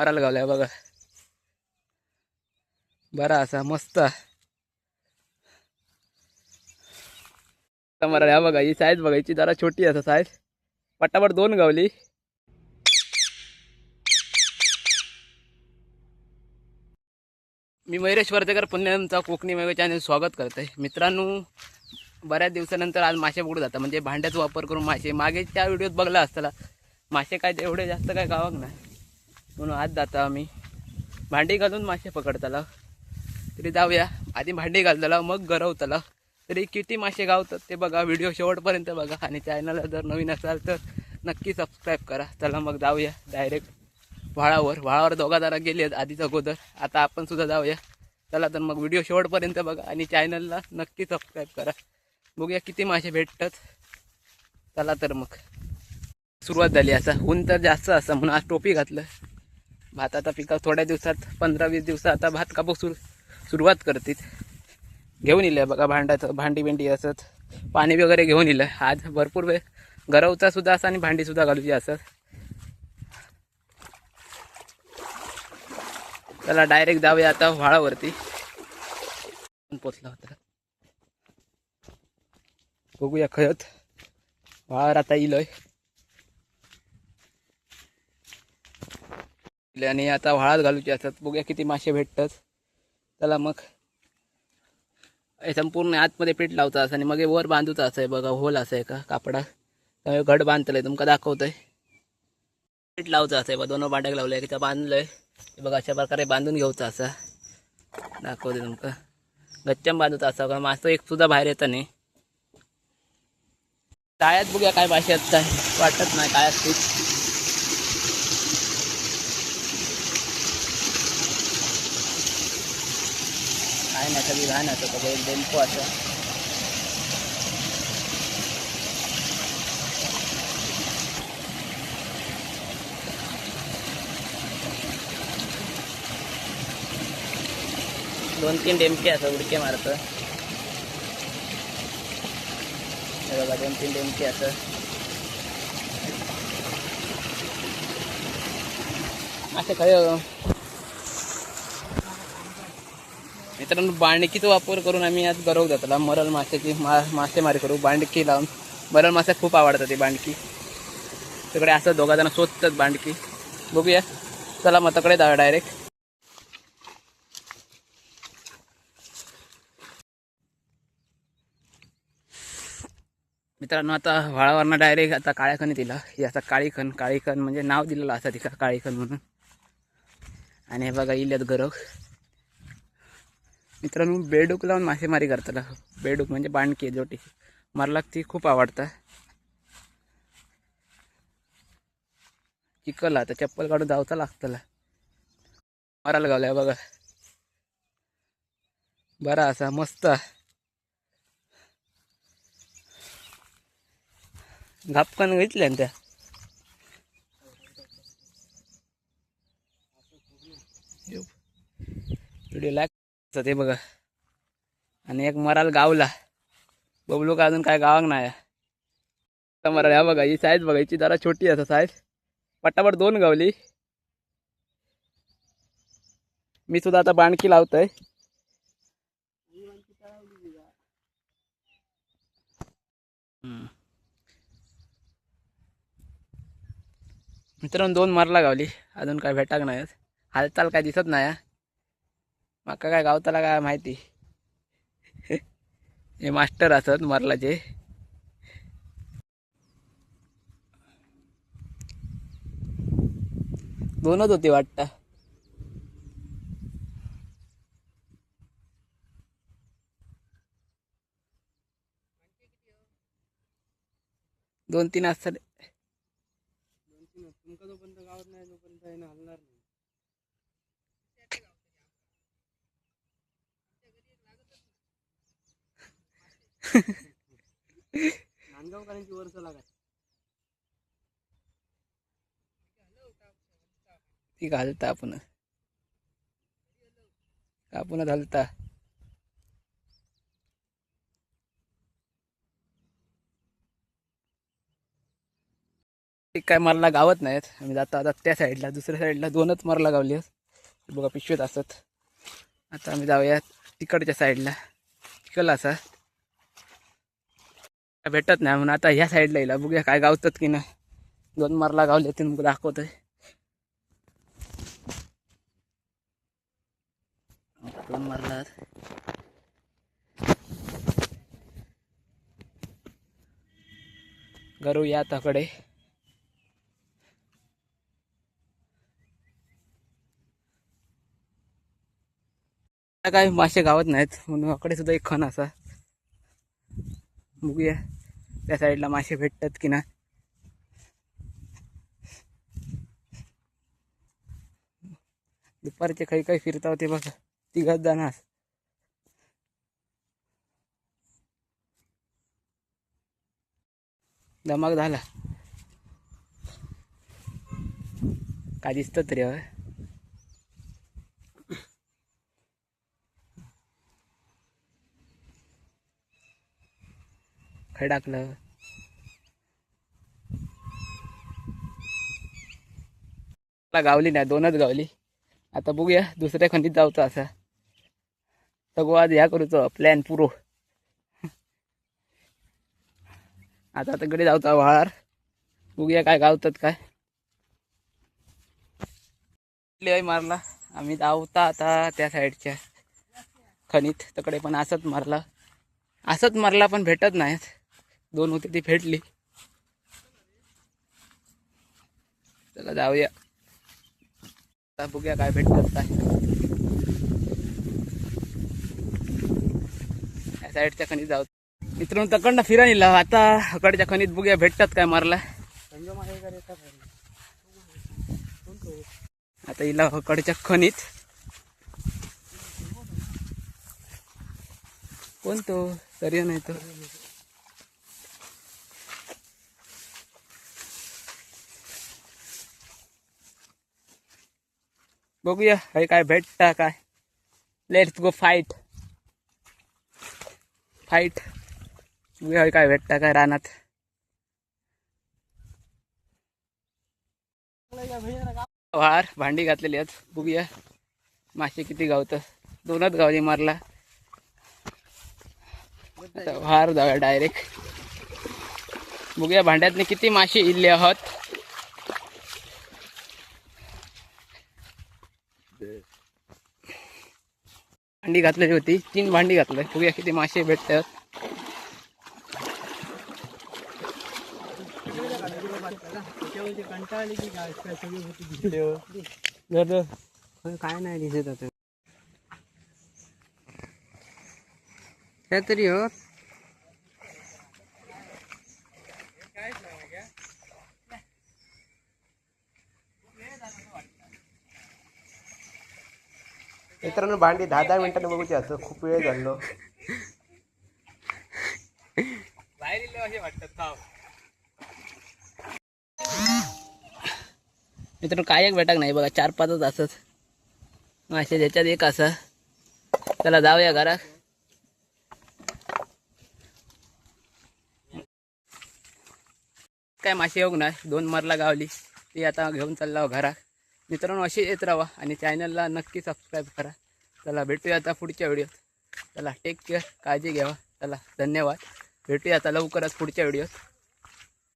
मारायला गावलाय बघा. बरा असा मस्त. मरा ह्या बघा ही साईज बघायची जरा छोटी असा साईज पटापट दोन गावली. मी मयुरेश वर्तेकर पुन्हा तुमचा कोकणी मेवे चॅनल स्वागत करते मित्रांनो बऱ्याच दिवसानंतर आज मासे पकडू जातात. म्हणजे भांड्याचा वापर करून मासे. मागे त्या व्हिडिओत बघला असताना मासे काय एवढे जास्त काय गावाक नाही. म्हणून आज जाता आम्ही. भांडी घालून मासे पकडताला. तरी जाऊया. आधी भांडी घालताला मग गरवताला. तरी किती मासे गावतात ते बघा. व्हिडिओ शेवटपर्यंत बघा. आणि चॅनलला जर नवीन असाल तर नक्की सबस्क्राईब करा. चला मग जाऊया. डायरेक्ट व्हाळावर. व्हाळावर दोघा जरा गेले आहेत आधीच अगोदर. आता आपण सुद्धा जाऊया. चला तर मग व्हिडिओ शेवटपर्यंत बघा. आणि चॅनलला नक्की सबस्क्राईब करा. बघूया किती मासे भेटतात. चला तर मग. सुरुवात झाली. असा ऊन तर जास्त असं म्हणून आज टोपी घातलं. भात आता पिका थोड्या दिवसात पंधरा वीस दिवसात आता भात कापूक सुरू सुरुवात करतील. घेऊन येईल बघा भांड्याचं भांडी बिंडी असत पाणी वगैरे घेऊन येईल आज भरपूर वेळ गरवचा सुद्धा असं आणि भांडी सुद्धा घालूची असत त्याला डायरेक्ट जाऊया आता व्हाळावरती. पोचला होता. बघूया खयत व्हाळावर आता येईल आणि आता व्हाळात घालूचे असतात. बघूया किती मासे भेटतात. चला मग. संपूर्ण आतमध्ये पीठ लावता असं आणि मग वर बांधूचा असं आहे बघा. होल असं आहे का? कापडा. त्यामुळे घट बांधतलंय. तुमका दाखवतंय. पीठ लावचं असं आहे बघा. दोन बांड्याक लावलंय त्या बांधलंय. आहे बघा अशा प्रकारे बांधून घ्यायचं असा. दाखवते तुमका. गच्चम बांधूचा असा बघा. मासं एक सुद्धा बाहेर येतं नाही. टाळ्यात बघूया काय मासे आहेत. काय वाटत नाही काय पीठ. आहे ना सगळी घाण असं बघा एक डेम्पो असं. दोन तीन डेमके असं उडके मारतं बघा दोन तीन डेमके असं. असं काय मित्रांनो बांडकीचा वापर करून आम्ही आज गरव जातला मरल माशाची मा मासेमारी करू बांडकी लावून. मरल मासे खूप आवडतात ती बांडकी तिकडे असं दोघा जण शोधतात बांडकी बघूया. चला मग तकडे जा डायरेक्ट मित्रांनो आता व्हाळावरनं डायरेक्ट आता काळ्याखण दिला ही आता काळी खण काळी खण म्हणजे नाव दिलेलं असं तिका काळी खण म्हणून. आणि हे बघा इल्यात गरव मित्रांनो बेडूक लावून मासेमारी करताला बेडूक म्हणजे बांडकी आहे जोटी. मला ती खूप आवडतं. चिकल आता चप्पल काढून जावचा लागतला. मारायला गावलाय बघा. बरा असा मस्त. घापकन घेतल्या त्या. व्हिडिओ लाईक ते बघा. आणि एक मराल गावला. बबलू का अजून काय गावाक नाही मराल ह्या बघा ही साईज बघायची जरा छोटी असं साईज. पटापट दोन गावली. मी सुद्धा आता बाणकी लावतोय. मित्रांनो दोन मरला गावली. अजून काय भेटाक नाही हालचाल काय दिसत नाही माका काय गावताला काय माहिती? हे मास्टर असत मरलाचे. दोनच होती वाटतं. दोन तीन असतात. तुमका जोपर्यंत गावात नाही तोपर्यंत हलणार नाही. नांदगावकरांची वर्ष लागत ती घालता आपण. आपण घालता. काय मरला गावत नाहीत. आम्ही जातो आता त्या साईडला दुसऱ्या साईडला दोनच मरला गावली. आहेत. बघा पिशवीत असत आता आम्ही जाऊया तिकडच्या साईडला तिकडला असा. भेटत नाही. म्हणून आता ह्या साईडला येईल बघूया काय गावतात की नाही. दोन मरला गावले ते मग दाखवतोय. दोन मरला. गरू या तकडे. काय मासे गावत नाहीत. म्हणून अकडे सुद्धा एक खण असा. बघूया त्या साईडला मासे भेटतात की नाही. दुपारचे काही काही फिरता होते बघा तिघात जाणार धमाक झाला. काय दिसतं तरी हवं खडाकलं मला गावली नाही दोनच गावली. आता बघूया दुसऱ्या खंडीत जाऊचं असा. सगळं आज ह्या करूचो प्लॅन पुरो. आता तिकडे जाऊचा व्हाळार बघूया काय गावतात काय. मारला. आम्ही धावता आता त्या साईडच्या. खणीत तिकडे पण असंच मारला. असंच मारला पण भेटत नाहीत. दोन होते ती भेटली चला जाऊया. आता बघूया काय भेटतात काय. या साईडच्या खणीत जाऊ. मित्रांनो तकडनं फिरा नेला आता अकडच्या खणीत बघूया भेटतात काय मारला. आता हिला हकडच्या खणीत. कोणतो? तरी नाही तो बघूया हे काय भेटता काय लेट्स गो फाईट फाईट बघूया हे काय भेटता काय रानात? वार भांडी घातलेली आहेत. बघूया मासे किती गावतं. दोनच गावली मारला. आता वार जाऊया डायरेक्ट बघूया भांड्यातले किती मासे इल्ले आहात. भांडी घातलेली होती. तीन भांडी घातलं बघूया किती मासे भेटतात. काय नाही दिसत आता काय तरी हो. मित्रांनो भांडी दहा दहा मिनिटांनी बघूची असं खूप वेळ झालो. मित्रांनो काय एक भेटक नाही बघा चार पाचच असत. मासे त्याच्यात एक असा. त्याला जाऊया घरात. काय मासे येऊ ना दोन मरला गावली. ती आता घेऊन चालला हो घरात. मित्रांनो अशी येत राहा आणि चॅनलला नक्की सबस्क्राईब करा. चला भेटूया आता पुढच्या व्हिडिओत चला टेक केअर काळजी घ्यावा चला धन्यवाद. भेटूया आता लवकरच पुढच्या व्हिडिओत